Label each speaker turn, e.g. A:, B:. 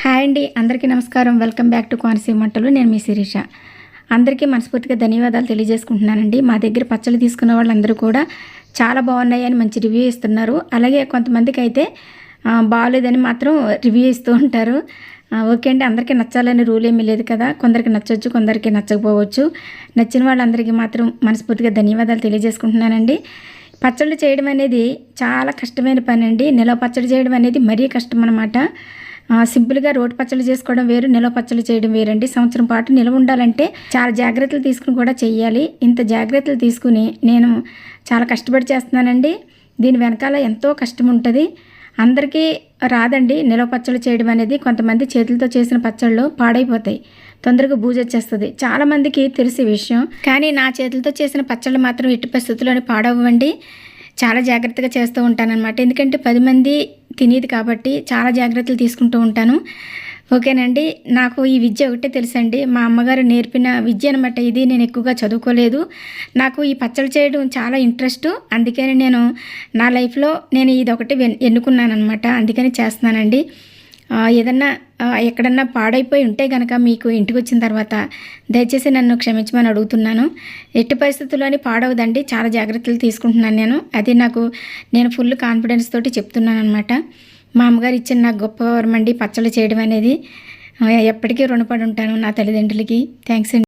A: Hi అండి అందరికీ నమస్కారం. వెల్కమ్ బ్యాక్ టు కోనసీమ మంటలు నేను మీ శిరీష. అందరికీ మనస్ఫూర్తిగా ధన్యవాదాలు తెలియజేసుకుంటున్నానండి. మా దగ్గర పచ్చళ్ళు తీసుకున్న వాళ్ళందరూ కూడా చాలా బాగున్నాయి అని మంచి రివ్యూ ఇస్తున్నారు. అలాగే కొంతమందికి అయితే బాగాలేదని మాత్రం రివ్యూ ఇస్తూ ఉంటారు. ఓకే అండి అందరికీ నచ్చాలని రూల్ ఏమీ లేదు కదా. కొందరికి నచ్చవచ్చు కొందరికి నచ్చకపోవచ్చు. నచ్చిన వాళ్ళందరికీ మాత్రం మనస్ఫూర్తిగా ధన్యవాదాలు తెలియజేసుకుంటున్నానండి. పచ్చళ్ళు చేయడం అనేది చాలా కష్టమైన పని అండి నిలవ పచ్చడి చేయడం అనేది మరీ కష్టం అనమాట సింపుల్గా రోడ్ పచ్చళ్ళు చేసుకోవడం వేరు నిలవ పచ్చళ్ళు చేయడం వేరండి. సంవత్సరం పాటు నిలవ ఉండాలంటే చాలా జాగ్రత్తలు తీసుకుని కూడా చెయ్యాలి. ఇంత జాగ్రత్తలు తీసుకుని నేను చాలా కష్టపడి చేస్తున్నానండి. దీని వెనకాల ఎంతో కష్టం ఉంటుంది. అందరికీ రాదండి నిలవ పచ్చళ్ళు చేయడం అనేది. కొంతమంది చేతులతో చేసిన పచ్చళ్ళు పాడైపోతాయి. తొందరగా బూజు వచ్చేస్తుంది. చాలామందికి తెలిసే విషయం. కానీ నా చేతులతో చేసిన పచ్చళ్ళు మాత్రం ఎట్టి పరిస్థితుల్లోనే పాడవ్వండి. చాలా జాగ్రత్తగా చేస్తూ ఉంటానన్నమాట. ఎందుకంటే పది మంది తినేది కాబట్టి చాలా జాగ్రత్తలు తీసుకుంటూ ఉంటాను. ఓకేనండి నాకు ఈ విద్య ఒకటే తెలుసండి. మా అమ్మగారు నేర్పిన విద్య అనమాట ఇది నేను ఎక్కువగా చదువుకోలేదు. నాకు ఈ పచ్చడి చేయడం చాలా ఇంట్రెస్ట్. అందుకని నేను నా లైఫ్లో నేను ఇది ఒకటి ఎన్నుకున్నాను అనమాట అందుకని చేస్తున్నానండి. ఏదన్నా ఎక్కడన్నా పాడైపోయి ఉంటే కనుక మీకు ఇంటికి వచ్చిన తర్వాత దయచేసి నన్ను క్షమించమని అడుగుతున్నాను. ఎట్టి పరిస్థితుల్లోని పాడవదండి. చాలా జాగ్రత్తలు తీసుకుంటున్నాను నేను. అది నాకు నేను ఫుల్ కాన్ఫిడెన్స్ తోటి చెప్తున్నాను అనమాట మా అమ్మగారు ఇచ్చిన నాకు గొప్ప వరం అండి. పచ్చళ్ళు చేయడం అనేది. ఎప్పటికీ రుణపడి ఉంటాను నా తల్లిదండ్రులకి. థ్యాంక్స్ అండి.